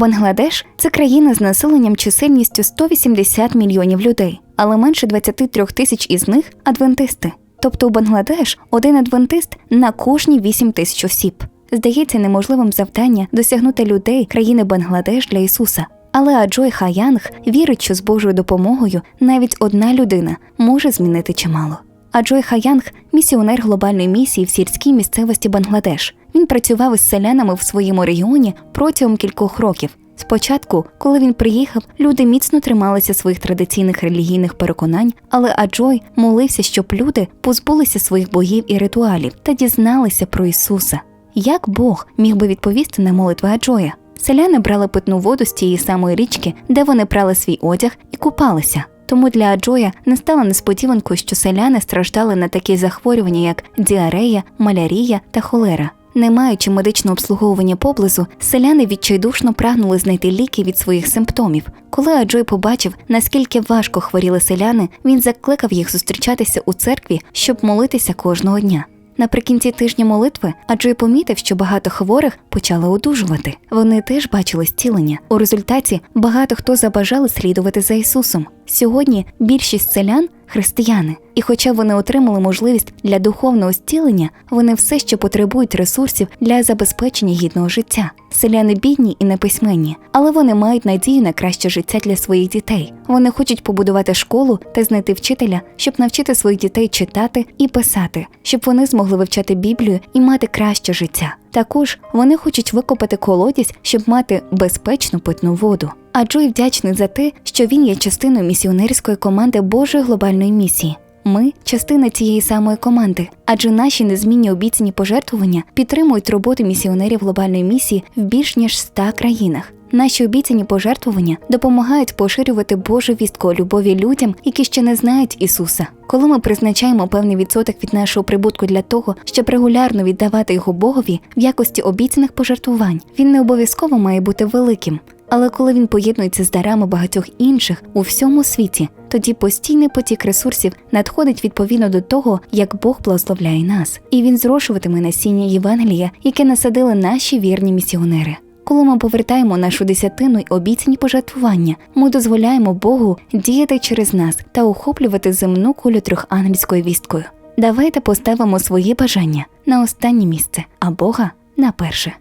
Бангладеш це країна з населенням чисельністю 180 мільйонів людей, але менше 23 тисяч із них адвентисти. Тобто у Бангладеш один адвентист на кожні 8 тисяч осіб. Здається неможливим завдання досягнути людей країни Бангладеш для Ісуса. Але Аджой Хаянг вірить, що з Божою допомогою навіть одна людина може змінити чимало. Аджой Хаянг місіонер глобальної місії в сільській місцевості Бангладеш. Він працював із селянами в своєму регіоні протягом кількох років. Спочатку, коли він приїхав, люди міцно трималися своїх традиційних релігійних переконань, але Аджой молився, щоб люди позбулися своїх богів і ритуалів та дізналися про Ісуса. Як Бог міг би відповісти на молитви Аджоя? Селяни брали питну воду з тієї самої річки, де вони прали свій одяг і купалися. Тому для Аджоя не стало несподіванкою, що селяни страждали на такі захворювання, як діарея, малярія та холера. Не маючи медичного обслуговування поблизу, селяни відчайдушно прагнули знайти ліки від своїх симптомів. Коли Аджой побачив, наскільки важко хворіли селяни, він закликав їх зустрічатися у церкві, щоб молитися кожного дня. Наприкінці тижня молитви Аджой помітив, що багато хворих почали одужувати. Вони теж бачили зцілення. У результаті багато хто забажали слідувати за Ісусом. Сьогодні більшість селян християни, і хоча вони отримали можливість для духовного зцілення, вони все ще потребують ресурсів для забезпечення гідного життя. Селяни бідні і неписьменні, але вони мають надію на краще життя для своїх дітей. Вони хочуть побудувати школу та знайти вчителя, щоб навчити своїх дітей читати і писати, щоб вони змогли вивчати Біблію і мати краще життя. Також вони хочуть викопати колодязь, щоб мати безпечну питну воду. А Джой вдячний за те, що він є частиною місіонерської команди Божої глобальної місії. Ми частина цієї самої команди, адже наші незмінні обіцяні пожертвування підтримують роботу місіонерів глобальної місії в більш ніж 100 країнах. Наші обіцяні пожертвування допомагають поширювати Божу вістку любові людям, які ще не знають Ісуса. Коли ми призначаємо певний відсоток від нашого прибутку для того, щоб регулярно віддавати його Богові в якості обіцяних пожертвувань, він не обов'язково має бути великим. Але коли він поєднується з дарами багатьох інших у всьому світі, тоді постійний потік ресурсів надходить відповідно до того, як Бог благословляє нас, і він зрошуватиме насіння Євангелія, яке насадили наші вірні місіонери. Коли ми повертаємо нашу десятину й обіцяні пожертвування, ми дозволяємо Богу діяти через нас та охоплювати земну кулю трьохангельською вісткою. Давайте поставимо свої бажання на останнє місце, а Бога на перше.